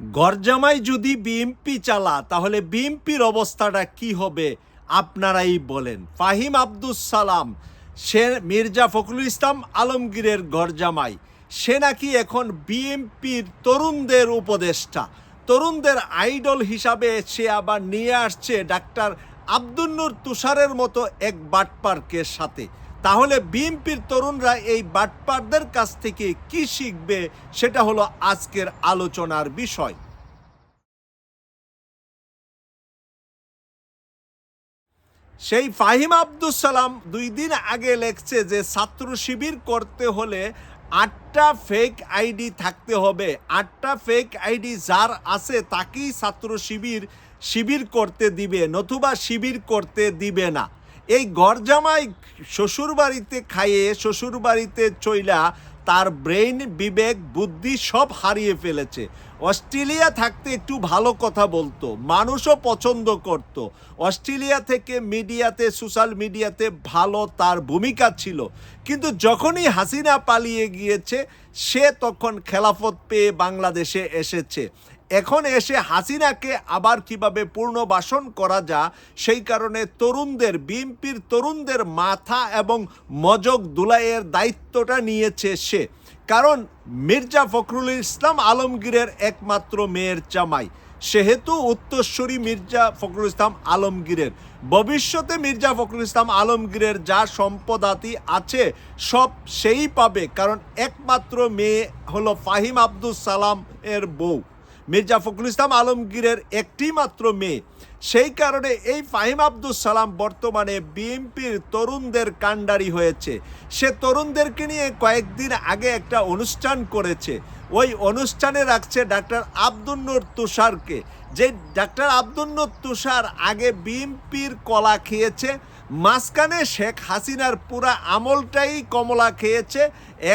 গরজামাই যদি বিএমপি চালা, তাহলে বিএমপির অবস্থাটা কি হবে? আপনারাই বলেন। ফাহিম আব্দুস সালাম, সে মির্জা ফখরুল ইসলাম আলমগীরের গরজামাই। সে নাকি এখন বিএমপির তরুণদের উপদেষ্টা। তরুণদের আইডল হিসাবে সে আবার নিয়ে আসছে ডাক্তার আব্দুন্নুর তুষারের মতো এক বাটপার্কের সাথে। তাহলে বিএনপির তরুণরা এই বাটপারদের কাছ থেকে কি শিখবে সেটা হলো আজকের আলোচনার বিষয়। সেই ফাহিম আব্দুস সালাম দুই দিন আগে লেখছে যে ছাত্র শিবির করতে হলে আটটা ফেক আইডি থাকতে হবে। আটটা ফেক আইডি যার আছে তাকেই ছাত্র শিবির শিবির করতে দিবে, নতুবা শিবির করতে দিবে না। এই গরজামাই শ্বশুর বাড়িতে খাইয়ে শ্বশুর বাড়িতে চইলা তার ব্রেইন, বিবেক, বুদ্ধি সব হারিয়ে ফেলেছে। অস্ট্রেলিয়া থাকতে একটু ভালো কথা বলতো, মানুষও পছন্দ করত। অস্ট্রেলিয়া থেকে মিডিয়াতে, সোশ্যাল মিডিয়াতে ভালো তার ভূমিকা ছিল। কিন্তু যখনই হাসিনা পালিয়ে গিয়েছে, সে তখন খেলাফত পেয়ে বাংলাদেশে এসেছে। এখন এসে হাসিনাকে আবার কীভাবে পুনর্বাসন করা যা সেই কারণে তরুণদের, বিএনপির তরুণদের মাথা এবং মজক দুলাইয়ের দায়িত্বটা নিয়েছে সে। কারণ মির্জা ফখরুল ইসলাম আলমগীরের একমাত্র মেয়ের জামাই। সেহেতু উত্তরস্বরী মির্জা ফখরুল ইসলাম আলমগীরের। ভবিষ্যতে মির্জা ফখরুল ইসলাম আলমগীরের যা সম্পদাতি আছে, সব সেই পাবে। কারণ একমাত্র মেয়ে হলো ফাহিম আব্দুল সালাম এর বউ। মির্জা ফখরুল ইসলাম আলমগীরের একটি মাত্র মেয়ে। সেই কারণে এই ফাহিম আব্দুল সালাম বর্তমানে বিএনপির তরুণদের কাণ্ডারি হয়েছে। সে তরুণদেরকে নিয়ে কয়েকদিন আগে একটা অনুষ্ঠান করেছে। ওই অনুষ্ঠানে রাখছে ডাক্তার আব্দুল আব্দুন্নুর তুষারকে। যে ডাক্তার আব্দুল আব্দুন্নুর তুষার আগে বিএনপির কলা খেয়েছে। মাঝখানে শেখ হাসিনার পুরা আমলটাই কমলা খেয়েছে।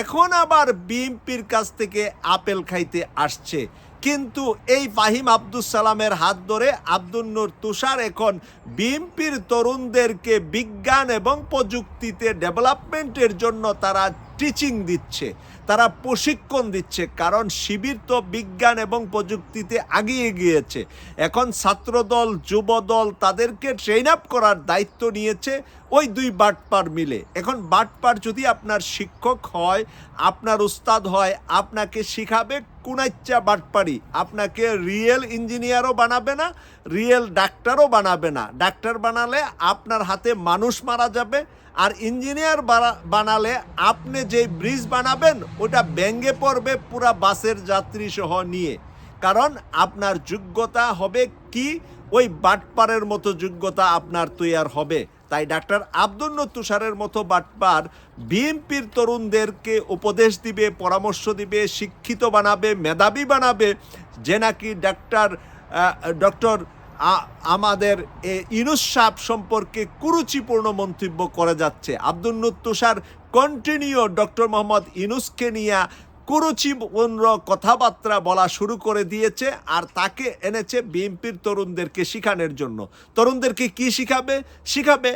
এখন আবার বিএনপির কাছ থেকে আপেল খাইতে আসছে। কিন্তু এই ফাহিম আব্দুল সালামের হাত ধরে আব্দুল নূর তুষার এখন বিএনপির তরুণদেরকে বিজ্ঞান এবং প্রযুক্তিতে ডেভেলপমেন্টের জন্য তারা টিচিং দিচ্ছে, তারা প্রশিক্ষণ দিচ্ছে, কারণ শিবির তো বিজ্ঞান এবং প্রযুক্তিতে আগিয়ে গিয়েছে। এখন ছাত্রদল, যুবদল তাদেরকে ট্রেন আপ করার দায়িত্ব নিয়েছে ওই দুই বাটপার মিলে। এখন বাটপার যদি আপনার শিক্ষক হয়, আপনার উস্তাদ হয়, আপনাকে শিখাবে কুনাইচ্চা বাটপারি। আপনাকে রিয়েল ইঞ্জিনিয়ারও বানাবে না রিয়েল ডাক্তারও বানাবে না। ডাক্তার বানালে আপনার হাতে মানুষ মারা যাবে আর ইঞ্জিনিয়ার বানালে আপনি যে ব্রিজ বানাবেন, ওটা ব্যঙ্গে পড়বে পুরা বাসের যাত্রী সহ নিয়ে। কারণ আপনার যোগ্যতা হবে কি? ওই বাটপারের মতো যোগ্যতা আপনার তৈয়ার হবে। তাই ডাক্তার আব্দুল তুষারের মতো বাটপার বিএনপির তরুণদেরকে উপদেশ দিবে, পরামর্শ দিবে, শিক্ষিত বানাবে, মেধাবী বানাবে, যে নাকি ডাক্তার ডক্টর আমাদের ইনুস সাপ সম্পর্কে কুরুচিপূর্ণ মন্তব্য করে যাচ্ছে। আব্দুল তুষার কন্টিনিউ ডক্টর মোহাম্মদ ইনুসকে নিয়ে কুরুচিপূর্ণ কথাবার্তা বলা শুরু করে দিয়েছে আর তাকে এনেছে বিএনপির তরুণদেরকে শিখানোর জন্য। তরুণদেরকে কি শিখাবে? শিখাবে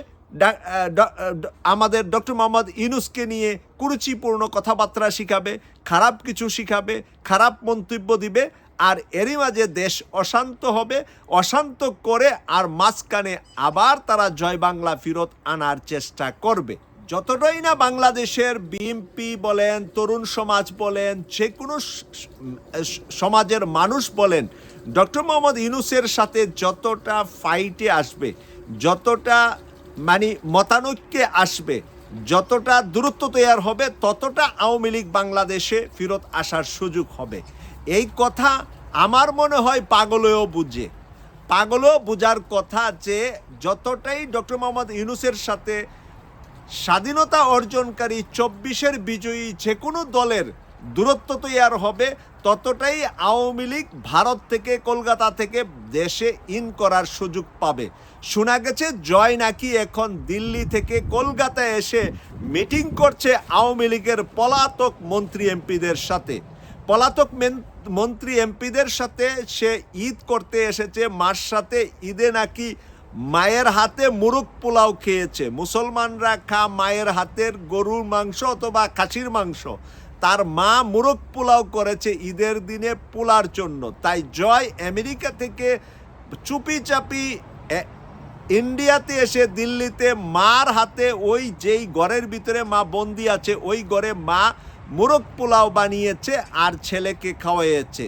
আমাদের ডক্টর মোহাম্মদ ইনুসকে নিয়ে কুরুচিপূর্ণ কথাবার্তা শিখাবে, খারাপ কিছু শিখাবে, খারাপ মন্তব্য দিবে আর এরই মাঝে দেশ অশান্ত হবে, অশান্ত করে আর মাঝখানে আবার তারা জয় বাংলা ফিরত আনার চেষ্টা করবে। যতটাই না বাংলাদেশের বিএমপি বলেন, তরুণ সমাজ বলেন যে কোনো সমাজের মানুষ বলেন, ডক্টর মোহাম্মদ ইউনুসের সাথে যতটা ফাইটে আসবে, যতটা মানে মতানৈক্যে আসবে, যতটা দূরত্ব তৈরি হবে, ততটা আওয়ামী লীগ বাংলাদেশে ফেরত আসার সুযোগ হবে। এই কথা আমার মনে হয় পাগলেও বুঝে। পাগলও বোঝার কথা যে, যতটাই ডক্টর মোহাম্মদ ইউনুসের সাথে স্বাধীনতা অর্জনকারী চব্বিশের বিজয়ী যে কোনো দলের দূরত্ব তৈয়ার হবে, ততটাই আওয়ামী লীগ ভারত থেকে, কলকাতা থেকে দেশে ইন করার সুযোগ পাবে। শোনা গেছে, জয় নাকি এখন দিল্লি থেকে কলকাতায় এসে মিটিং করছে আওয়ামী লীগের পলাতক মন্ত্রী এমপিদের সাথে। পলাতক মন্ত্রী এমপিদের সাথে সে ঈদ করতে এসেছে, মার সাথে ঈদে নাকি মায়ের হাতে মুরুক পোলাও খেয়েছে। মুসলমানরা খা মায়ের হাতের গরুর মাংস অথবা খাসির মাংস। তার মা মুরগ পোলাও করেছে ঈদের দিনে পোলার জন্য। তাই জয় আমেরিকা থেকে চুপি চাপি ইন্ডিয়াতে এসে দিল্লিতে মার হাতে ওই যেই ঘরের ভিতরে মা বন্দি আছে, ওই ঘরে মা মুরগ পোলাও বানিয়েছে আর ছেলেকে খাওয়াইয়েছে।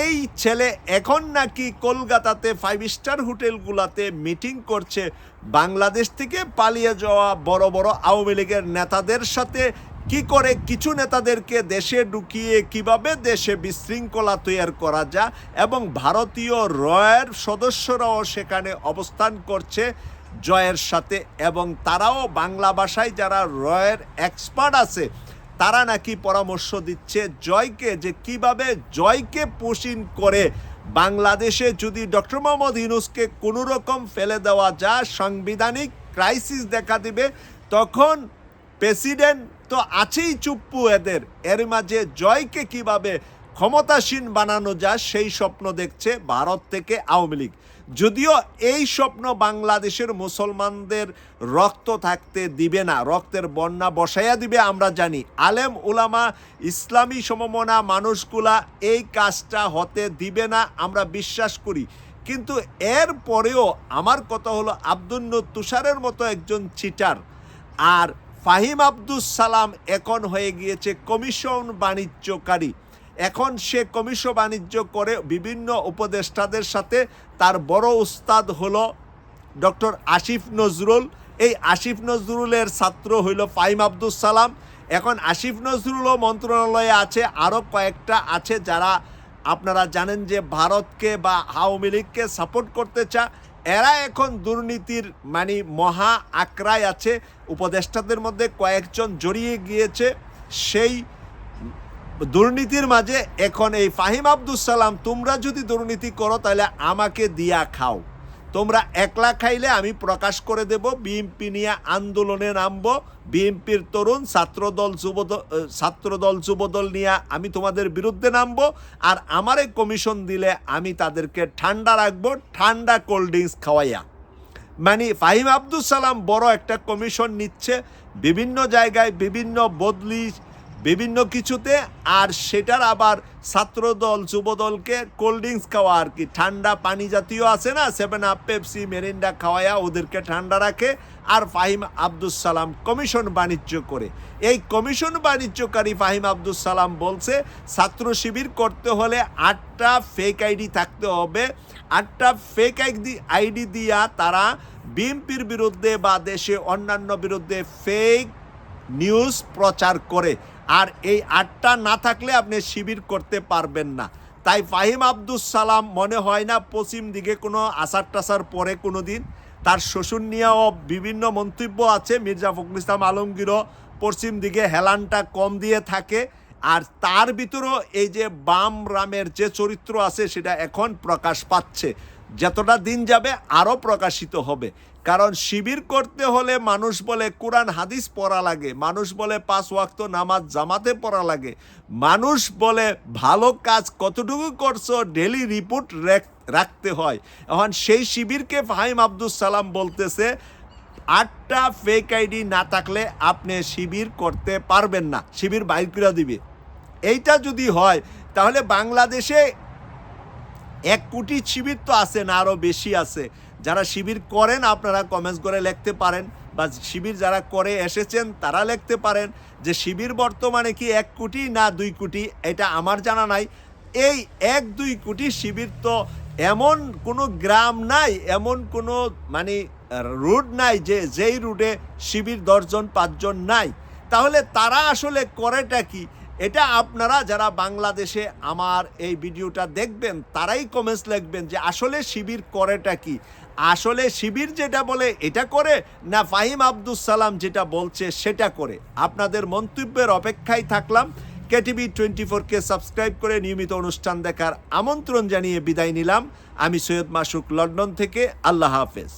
এই ছেলে এখন নাকি কলকাতাতে ফাইভ স্টার হোটেলগুলোতে মিটিং করছে। বাংলাদেশ থেকে পালিয়ে যাওয়া বড় বড় আওয়ামী লীগের নেতাদের সাথে কি করে কিছু নেতাদেরকে দেশে ঢুকিয়ে কীভাবে দেশে বিশৃঙ্খলা তৈরি করা যায় এবং ভারতীয় রয়ের সদস্যরাও সেখানে অবস্থান করছে জয়ের সাথে এবং তারাও বাংলা ভাষায় যারা রয়ের এক্সপার্ট আছে তারা নাকি পরামর্শ দিচ্ছে জয়কে যে কীভাবে জয়কে পোষিন করে। বাংলাদেশে যদি ডক্টর মোহাম্মদ ইউনুসকে কোনো রকম ফেলে দেওয়া যায়, সাংবিধানিক ক্রাইসিস দেখা দিবে, তখন প্রেসিডেন্ট তো আছেই চুপ্পু এদের। এর মাঝে জয়কে কীভাবে ক্ষমতাসীন বানানো যায় সেই স্বপ্ন দেখছে ভারত থেকে আওয়ামী লীগ। যদিও এই স্বপ্ন বাংলাদেশের মুসলমানদের রক্ত থাকতে দিবে না, রক্তের বন্যা বসাইয়া দিবে, আমরা জানি। আলেম, উলামা, ইসলামী সমমনা মানুষগুলা এই কাজটা হতে দিবে না, আমরা বিশ্বাস করি। কিন্তু এর পরেও আমার কথা হলো আব্দুল তুষারের মতো একজন চিটার। আর ফাহিম আব্দুস সালাম এখন হয়ে গিয়েছে কমিশন বাণিজ্যকারী। এখন সে কমিশন বাণিজ্য করে বিভিন্ন উপদেষ্টাদের সাথে। তার বড় উস্তাদ হলো ডক্টর আসিফ নজরুল। এই আসিফ নজরুলের ছাত্র হইল ফাইম আব্দুস সালাম। এখন আসিফ নজরুলও মন্ত্রণালয়ে আছে, আরও কয়েকটা আছে যারা আপনারা জানেন যে ভারতকে বা আওয়ামী লীগকে সাপোর্ট করতে চা এরা এখন দুর্নীতির মানে মহা আক্রায় আছে। উপদেষ্টাদের মধ্যে কয়েকজন জড়িয়ে গিয়েছে। সেই দুর্নীতির মাঝে এখন এই ফাহিম আব্দুল সালাম, তোমরা যদি দুর্নীতি করো, তাহলে আমাকে দিয়া খাও। তোমরা একলা খাইলে আমি প্রকাশ করে দেব, বিএনপি নিয়ে আন্দোলনে নামবো, বিএনপির তরুণ ছাত্রদল যুবদল ছাত্রদল, যুবদল নিয়ে আমি তোমাদের বিরুদ্ধে নামবো, আর আমারে কমিশন দিলে আমি তাদেরকে ঠান্ডা রাখব, ঠান্ডা কোল্ড ড্রিঙ্কস খাওয়াইয়া। মানে ফাহিম আব্দুল সালাম বড় একটা কমিশন নিচ্ছে, বিভিন্ন জায়গায় বিভিন্ন বদলি বিভিন্ন কিছুতে, আর সেটার আবার ছাত্রদল, যুবদলকে কোল্ড ড্রিঙ্কস খাওয়া আর কি। ঠান্ডা পানি জাতীয় আছে না সেভেন আপ পেপসি মেরিন্ডা খাওয়ায়া ওদেরকে ঠান্ডা রাখে আর ফাহিম আব্দুল সালাম কমিশন বাণিজ্য করে। এই কমিশন বাণিজ্যকারী ফাহিম আব্দুল সালাম বলছে, ছাত্র শিবির করতে হলে আটটা ফেক আইডি থাকতে হবে। আটটা ফেক আইডি আইডি দিয়া তারা বিএনপির বিরুদ্ধে বা দেশে অন্যান্য বিরুদ্ধে ফেক নিউজ প্রচার করে। আর এই আটটা না থাকলে আপনি শিবির করতে পারবেন না। তাই ফাহিম আব্দুস সালাম মনে হয় না পশ্চিম দিকে কোনো আসার টাসার পরে কোনো দিন তার শ্বশুর নিয়েও বিভিন্ন মন্তব্য আছে। মির্জা ফখরুল ইসলাম আলমগীরও পশ্চিম দিকে হেলানটা কম দিয়ে থাকে। আর তার ভিতরেও এই যে বাম রামের যে চরিত্র আছে সেটা এখন প্রকাশ পাচ্ছে। যতটা দিন যাবে আরও প্রকাশিত হবে। কারণ শিবির করতে হলে মানুষ বলে কোরআন, হাদিস পড়া লাগে, মানুষ বলে পাঁচ ওয়াক্ত নামাজ জামাতে পড়া লাগে, মানুষ বলে ভালো কাজ কতটুকু করছ ডেলি রিপোর্ট রাখতে হয়। এখন সেই শিবিরকে ফাহিম আব্দুল সালাম বলতেছে, আটটা ফেক আইডি না থাকলে আপনি শিবির করতে পারবেন না, শিবির বাইর করে দিবে। এইটা যদি হয়, তাহলে বাংলাদেশে এক কোটি শিবির তো আছে না আরও বেশি আছে। যারা শিবির করেন, আপনারা কমেন্টস করে লিখতে পারেন। বা শিবির যারা করে এসেছেন, তারা লিখতে পারেন যে শিবির বর্তমানে কি এক কোটি না দুই কোটি, এটা আমার জানা নাই। এই এক দুই কোটি শিবির তো এমন কোনো গ্রাম নাই, এমন কোনো মানে রুট নাই যে, যেই রুটে শিবির দশজন, পাঁচজন নাই। তাহলে তারা আসলে করেটা কি? এটা আপনারা যারা বাংলাদেশে আমার এই ভিডিওটা দেখবেন, তারাই কমেন্টস লিখবেন যে আসলে শিবির করেটা কি? আসলে শিবির যেটা বলে এটা করে না ফাহিম আব্দুল সালাম যেটা বলছে সেটা করে? আপনাদের মন্তব্যের অপেক্ষায় থাকলাম। কেটিভি টোয়েন্টি ফোরকে সাবস্ক্রাইব করে নিয়মিত অনুষ্ঠান দেখার আমন্ত্রণ জানিয়ে বিদায় নিলাম। আমি সৈয়দ মাসুক লন্ডন থেকে, আল্লাহ হাফেজ।